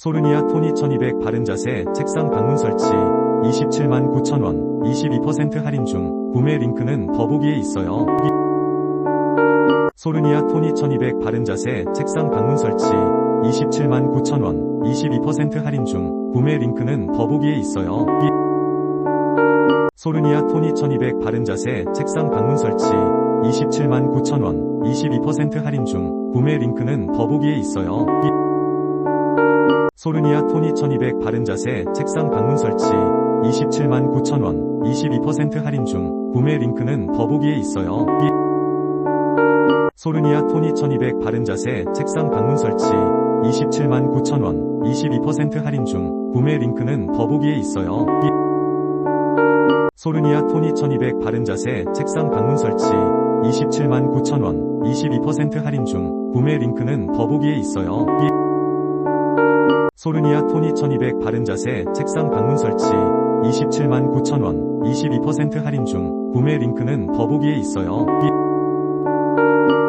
소르니아 토니 1200 바른 자세 책상 방문 설치 27만 9천원 22% 할인 중 구매 링크는 더보기에 있어요. 소르니아 토니 1200 바른 자세 책상 방문 설치 27만 9천원 22% 할인 중 구매 링크는 더보기에 있어요. 소르니아 토니 1200 바른 자세 책상 방문 설치 27만 9천원 22% 할인 중 구매 링크는 더보기에 있어요. 소르니아 토니 1200 바른 자세 책상 방문 설치 27만 9천원 22% 할인 중 구매 링크는 더보기에 있어요. 소르니아 토니 1200 바른 자세 책상 방문 설치 27만 9천원 22% 할인 중 구매 링크는 더보기에 있어요. 소르니아 토니 1200 바른 자세 책상 방문 설치 27만 9천원 22% 할인 중 구매 링크는 더보기에 있어요. 소르니아 토니 1200 바른 자세 책상 방문 설치 27만 9천원 22% 할인 중 구매 링크는 더보기에 있어요.